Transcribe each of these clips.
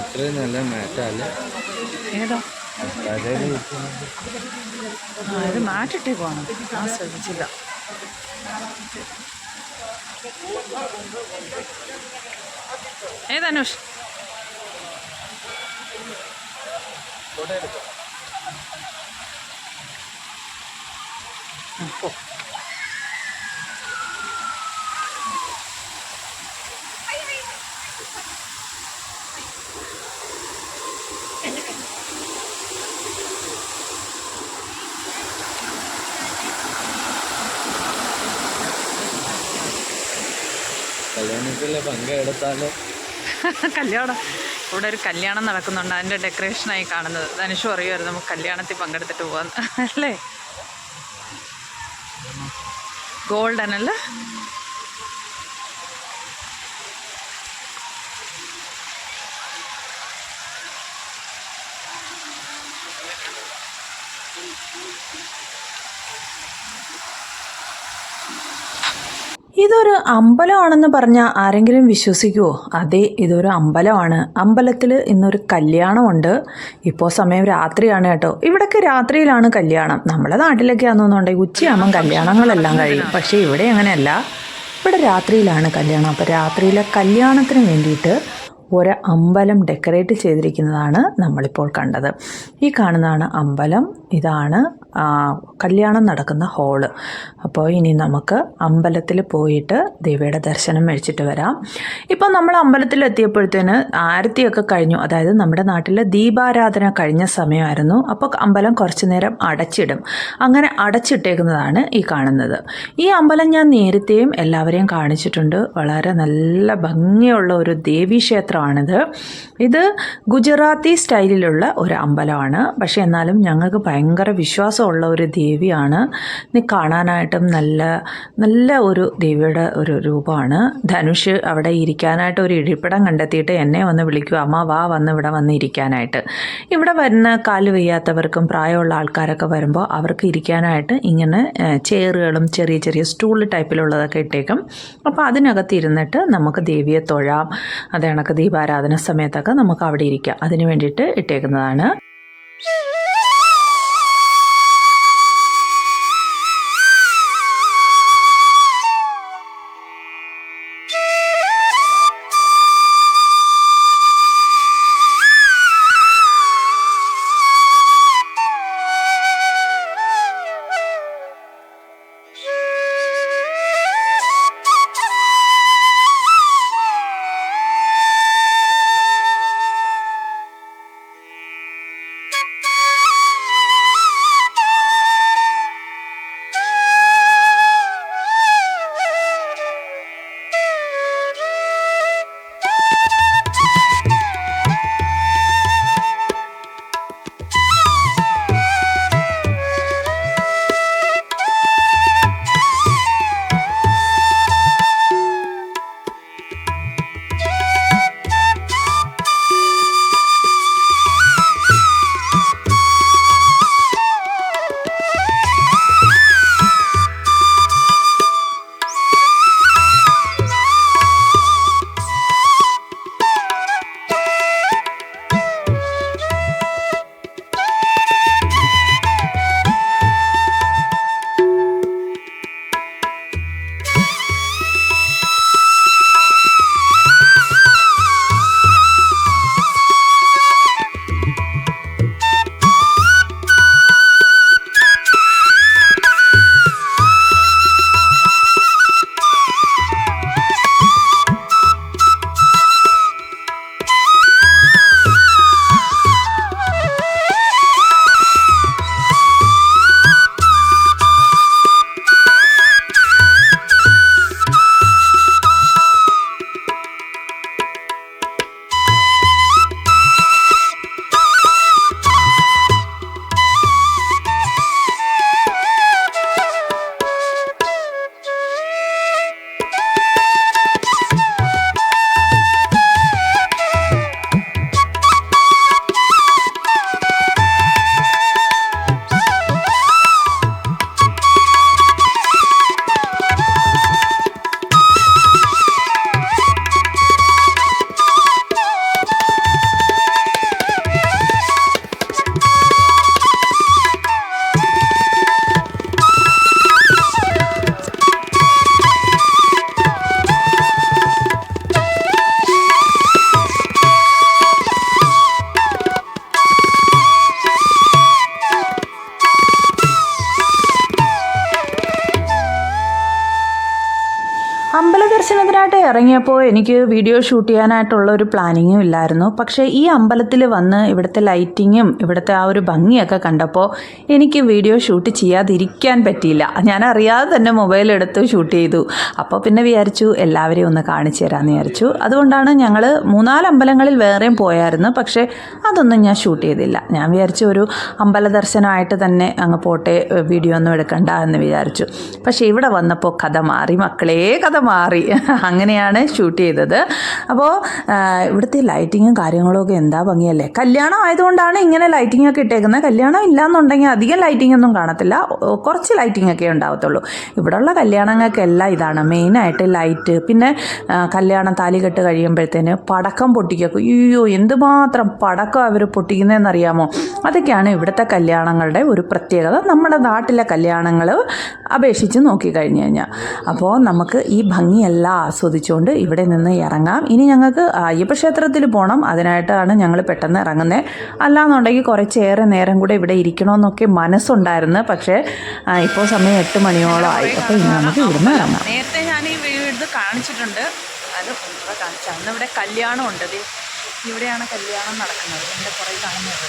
ഇത്രയും നല്ല മാറ്റല്ലേ ഏതാ? ആ ഇത് മാറ്റിട്ടേക്കുവാണ് ആ ശ്രദ്ധിച്ചില്ല. ഏതനുഷ് കല്യാണത്തിലെ പങ്കെടുത്താലോ കല്യാണം. ഇവിടെ ഒരു കല്യാണം നടക്കുന്നുണ്ട്. അതിന്റെ ഡെക്കറേഷനായി കാണുന്നത്. ധനുഷു അറിയുമായിരുന്നു നമുക്ക് കല്യാണത്തിൽ പങ്കെടുത്തിട്ട് പോകാന്ന് അല്ലേ? ഗോൾഡൻ അല്ലേ? ഇതൊരു അമ്പലമാണെന്ന് പറഞ്ഞാൽ ആരെങ്കിലും വിശ്വസിക്കുമോ അതെ ഇതൊരു അമ്പലമാണ്. അമ്പലത്തിൽ ഇന്നൊരു കല്യാണമുണ്ട്. ഇപ്പോൾ സമയം രാത്രിയാണ് കേട്ടോ. ഇവിടൊക്കെ രാത്രിയിലാണ് കല്യാണം. നമ്മുടെ നാട്ടിലൊക്കെ ആണെന്നുണ്ടെങ്കിൽ ഉച്ചയാകുമ്പം കല്യാണങ്ങളെല്ലാം കഴിയും. പക്ഷേ ഇവിടെ അങ്ങനെയല്ല. ഇവിടെ രാത്രിയിലാണ് കല്യാണം. അപ്പോൾ രാത്രിയിലെ കല്യാണത്തിന് വേണ്ടിയിട്ട് ഒരു അമ്പലം ഡെക്കറേറ്റ് ചെയ്തിരിക്കുന്നതാണ് നമ്മളിപ്പോൾ കണ്ടത്. ഈ കാണുന്നതാണ് അമ്പലം. ഇതാണ് കല്യാണം നടക്കുന്ന ഹോൾ. അപ്പോൾ ഇനി നമുക്ക് അമ്പലത്തിൽ പോയിട്ട് ദേവിയുടെ ദർശനം മേടിച്ചിട്ട് വരാം. ഇപ്പോൾ നമ്മൾ അമ്പലത്തിൽ എത്തിയപ്പോഴത്തേന് ആരത്തിയൊക്കെ കഴിഞ്ഞു. അതായത് നമ്മുടെ നാട്ടിൽ ദീപാരാധന കഴിഞ്ഞ സമയമായിരുന്നു. അപ്പോൾ അമ്പലം കുറച്ച് നേരം അടച്ചിടും. അങ്ങനെ അടച്ചിട്ടേക്കുന്നതാണ് ഈ കാണുന്നത്. ഈ അമ്പലം ഞാൻ നേരത്തെയും എല്ലാവരെയും കാണിച്ചിട്ടുണ്ട്. വളരെ നല്ല ഭംഗിയുള്ള ഒരു ദേവീക്ഷേത്രമാണിത് ഇത് ഗുജറാത്തി സ്റ്റൈലിലുള്ള ഒരു അമ്പലമാണ്. പക്ഷേ എന്നാലും ഞങ്ങൾക്ക് ഭയങ്കര വിശ്വാസമുള്ള ഒരു ദേവിയാണ്. കാണാനായിട്ടും നല്ല നല്ല ഒരു ദേവിയുടെ ഒരു രൂപമാണ്. ധനുഷ് അവിടെ ഇരിക്കാനായിട്ട് ഒരു ഇരിപ്പിടം കണ്ടെത്തിയിട്ട് എന്നെ വന്ന് വിളിക്കുക അമ്മ വാ വന്ന് ഇവിടെ വന്ന് ഇരിക്കാനായിട്ട്. ഇവിടെ വരുന്ന കാൽ വയ്യാത്തവർക്കും പ്രായമുള്ള ആൾക്കാരൊക്കെ വരുമ്പോൾ അവർക്ക് ഇരിക്കാനായിട്ട് ഇങ്ങനെ ചെയറുകളും ചെറിയ ചെറിയ സ്റ്റൂൾ ടൈപ്പിലുള്ളതൊക്കെ ഇട്ടേക്കും. അപ്പോൾ അതിനകത്ത് ഇരുന്നിട്ട് നമുക്ക് ദേവിയെ തൊഴാം. അത് കണക്ക് ദീപാരാധന സമയത്തൊക്കെ നമുക്ക് അവിടെ ഇരിക്കാം. അതിന് വേണ്ടിയിട്ട് ഇട്ടേക്കുന്നതാണ്. ഇറങ്ങിയപ്പോൾ എനിക്ക് വീഡിയോ ഷൂട്ട് ചെയ്യാനായിട്ടുള്ള ഒരു പ്ലാനിങ്ങും ഇല്ലായിരുന്നു. പക്ഷേ ഈ അമ്പലത്തിൽ വന്ന് ഇവിടുത്തെ ലൈറ്റിങ്ങും ഇവിടുത്തെ ആ ഒരു ഭംഗിയൊക്കെ കണ്ടപ്പോൾ എനിക്ക് വീഡിയോ ഷൂട്ട് ചെയ്യാതിരിക്കാൻ പറ്റിയില്ല. ഞാൻ അറിയാതെ തന്നെ മൊബൈൽ എടുത്ത് ഷൂട്ട് ചെയ്തു. അപ്പോൾ പിന്നെ വിചാരിച്ചു എല്ലാവരെയും ഒന്ന് കാണിച്ചു തരാമെന്ന് വിചാരിച്ചു. അതുകൊണ്ടാണ് ഞങ്ങൾ മൂന്നാൽ അമ്പലങ്ങളിൽ വേറെയും പോയായിരുന്നു. പക്ഷേ അതൊന്നും ഞാൻ ഷൂട്ട് ചെയ്തില്ല. ഞാൻ വിചാരിച്ചു ഒരു അമ്പല ദർശനമായിട്ട് തന്നെ അങ്ങ് പോട്ടെ വീഡിയോ ഒന്നും എടുക്കണ്ട എന്ന് വിചാരിച്ചു. പക്ഷേ ഇവിടെ വന്നപ്പോൾ കഥ മാറി. മക്കളേ കഥ മാറി. അങ്ങനെയാണ് ഷൂട്ട് ചെയ്തത്. അപ്പോൾ ഇവിടുത്തെ ലൈറ്റിങ്ങും കാര്യങ്ങളൊക്കെ എന്താ ഭംഗിയല്ലേ? കല്യാണം ആയതുകൊണ്ടാണ് ഇങ്ങനെ ലൈറ്റിംഗ് ഒക്കെ ഇട്ടേക്കുന്നത്. കല്യാണം ഇല്ലാന്നുണ്ടെങ്കിൽ അധികം ലൈറ്റിംഗ് ഒന്നും കാണത്തില്ല. കുറച്ച് ലൈറ്റിംഗ് ഒക്കെ ഉണ്ടാവത്തുള്ളൂ. ഇവിടെയുള്ള കല്യാണങ്ങൾക്കെല്ലാം ഇതാണ് മെയിനായിട്ട് ലൈറ്റ് പിന്നെ കല്യാണം താലി കെട്ട് കഴിയുമ്പോഴത്തേന് പടക്കം പൊട്ടിക്കുക അയ്യോ എന്തുമാത്രം പടക്കം അവർ പൊട്ടിക്കുന്നതെന്നറിയാമോ അതൊക്കെയാണ് ഇവിടുത്തെ കല്യാണങ്ങളുടെ ഒരു പ്രത്യേകത. നമ്മുടെ നാട്ടിലെ കല്യാണങ്ങൾ അപേക്ഷിച്ച് നോക്കിക്കഴിഞ്ഞ് കഴിഞ്ഞാൽ അപ്പോൾ നമുക്ക് ഈ ഭംഗിയെല്ലാം ആസ്വദിച്ചുകൊണ്ട് ഇവിടെ നിന്ന് ഇറങ്ങാം. ഇനി ഞങ്ങൾക്ക് അയ്യപ്പ ക്ഷേത്രത്തിൽ പോകണം അതിനായിട്ടാണ് ഞങ്ങൾ പെട്ടെന്ന് ഇറങ്ങുന്നത് അല്ലാന്നുണ്ടെങ്കിൽ കുറച്ചേറെ നേരം കൂടെ ഇവിടെ ഇരിക്കണമെന്നൊക്കെ മനസ്സുണ്ടായിരുന്നു. പക്ഷേ ഇപ്പോൾ സമയം എട്ട് മണിയോളമായി. അപ്പോൾ ഇനി നമുക്ക് ഇവിടുന്ന് ഇറങ്ങാം. നേരത്തെ ഞാൻ ഈ വീട് കാണിച്ചിട്ടുണ്ട്. അന്ന് ഇവിടെ കല്യാണം ഉണ്ട്. ഇവിടെയാണ് കല്യാണം നടക്കുന്നത്. എന്റെ കുറേ കാണുന്നത്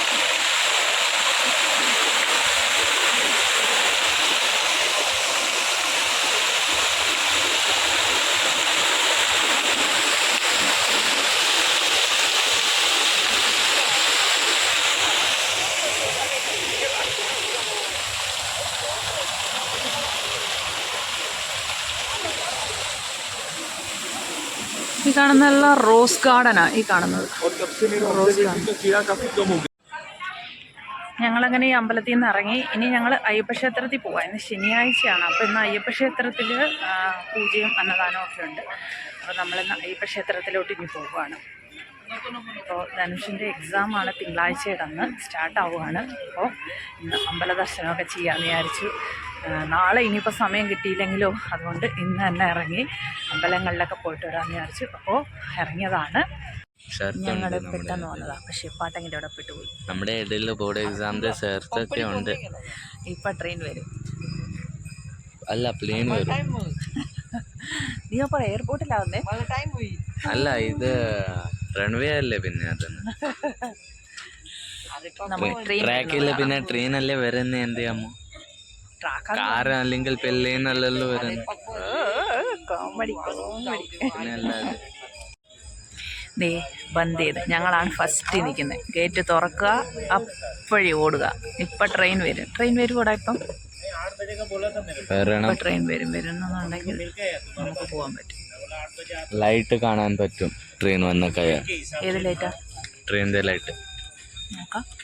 ഈ കാണുന്ന റോസ് ഗാർഡനാണ് ഈ കാണുന്നത്. റോസ് ഞങ്ങളങ്ങനെ ഈ അമ്പലത്തിൽ നിന്ന് ഇറങ്ങി. ഇനി ഞങ്ങൾ അയ്യപ്പ ക്ഷേത്രത്തിൽ പോവാം. ഇന്ന് ശനിയാഴ്ചയാണ്. അപ്പോൾ ഇന്ന് അയ്യപ്പ ക്ഷേത്രത്തിൽ പൂജയും അന്നദാനവും ഒക്കെ ഉണ്ട്. അപ്പോൾ നമ്മളിന്ന് അയ്യപ്പ ക്ഷേത്രത്തിലോട്ട് ഇനി പോവുകയാണ് അപ്പോൾ ധനുഷിന്റെ എക്സാമാണ് തിങ്കളാഴ്ചയുടെ അന്ന് സ്റ്റാർട്ടാവുകയാണ് അപ്പോൾ ഇന്ന് അമ്പല ദർശനമൊക്കെ ചെയ്യാമെന്ന് വിചാരിച്ചു. നാളെ ഇനിയിപ്പോൾ സമയം കിട്ടിയില്ലെങ്കിലോ അതുകൊണ്ട് ഇന്ന് തന്നെ ഇറങ്ങി അമ്പലങ്ങളിലൊക്കെ പോയിട്ട് വരാമെന്ന് വിചാരിച്ചു. അപ്പോൾ ഇറങ്ങിയതാണ്. ഞങ്ങൾ പെട്ടെന്ന് വന്നതാണ് പക്ഷേ പാട്ടെങ്കിലും അവിടെ പെട്ടുപോയി. നമ്മുടെ ഇടയിൽ ബോർഡ് എക്സാമിന്റെ ഷർട്ട് ഒക്കെ ഉണ്ട്. ഇപ്പം ട്രെയിൻ വരും. അല്ല പ്ലെയിൻ വരും. നീ അപ്പോൾ എയർപോർട്ടിലാവുന്നേ? അല്ല ഇത് റൺവേ അല്ലേ പിന്നെ അതൊന്ന്. ട്രാക്കില്ല പിന്നെ ട്രെയിൻ അല്ലേ വരുന്നേ എന്ത് ചെയ്യാമോ കാർ അല്ലെങ്കിൽ പെല്ലേന്നല്ലല്ലോ വരുന്നത്. Comedy comedy. പിന്നെ ദേ ബന്ദ് ചെയ്ത് ഞങ്ങളാണ് ഫസ്റ്റ് നിൽക്കുന്നത് ഗേറ്റ് തുറക്കുക അപ്പോഴേ ഓടുക. ഇപ്പം ട്രെയിൻ വരും. ട്രെയിൻ വരുമോടാ ഇപ്പം? ഇപ്പം ട്രെയിൻ വരും. വരുന്നുണ്ടെങ്കിൽ നമുക്ക് പോകാൻ പറ്റും. ലൈറ്റ് കാണാൻ പറ്റും. ട്രെയിൻ വന്ന കയ ഏത് ലൈറ്റാ ട്രെയിനിന്റെ ലൈറ്റ്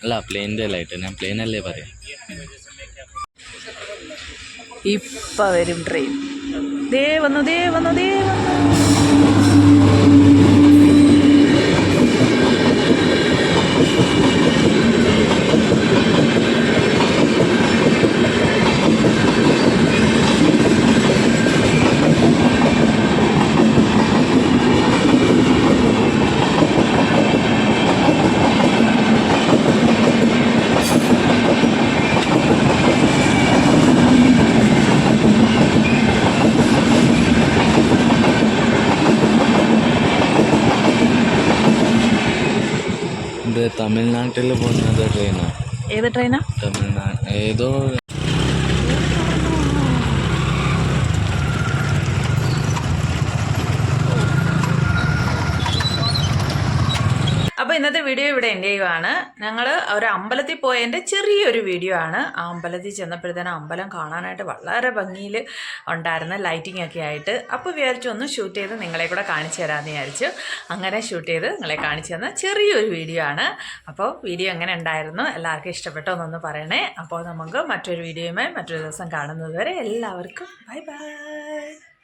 അല്ല പ്ലെയിനിന്റെ ലൈറ്റ് ഞാൻ പ്ലെയിൻ അല്ലേ പറയാം? ഇപ്പം വരും ട്രെയിൻ ദേ വന്നു ദേ വന്നു ദേ വന്നു ഇത് തമിഴ്നാട്ടിൽ പോകുന്നത് ട്രെയിനാണ് ഏത് ട്രെയിനാണ് തമിഴ്നാട് ഏതോ അപ്പോൾ ഇന്നത്തെ വീഡിയോ ഇവിടെ എന്റെ ചെയ്യുവാണ്. ഞങ്ങൾ ഒരു അമ്പലത്തിൽ പോയതിന്റെ ചെറിയൊരു വീഡിയോ ആണ്. ആ അമ്പലത്തിൽ ചെന്നപ്പോഴത്തേനും അമ്പലം കാണാനായിട്ട് വളരെ ഭംഗിയിൽ ഉണ്ടായിരുന്ന ലൈറ്റിംഗ് ഒക്കെ ആയിട്ട്. അപ്പോൾ വിചാരിച്ചു ഒന്ന് ഷൂട്ട് ചെയ്ത് നിങ്ങളെ കൂടെ കാണിച്ചു തരാമെന്ന് വിചാരിച്ചു. അങ്ങനെ ഷൂട്ട് ചെയ്ത് നിങ്ങളെ കാണിച്ചു തന്ന ചെറിയൊരു വീഡിയോ ആണ്. അപ്പോൾ വീഡിയോ എങ്ങനെ ഉണ്ടായിരുന്നു എല്ലാവർക്കും ഇഷ്ടപ്പെട്ടോ എന്നൊന്ന് പറയണേ. അപ്പോൾ നമുക്ക് മറ്റൊരു വീഡിയോയുമായി മറ്റൊരു ദിവസം കാണുന്നത് വരെ എല്ലാവർക്കും ബൈ ബൈ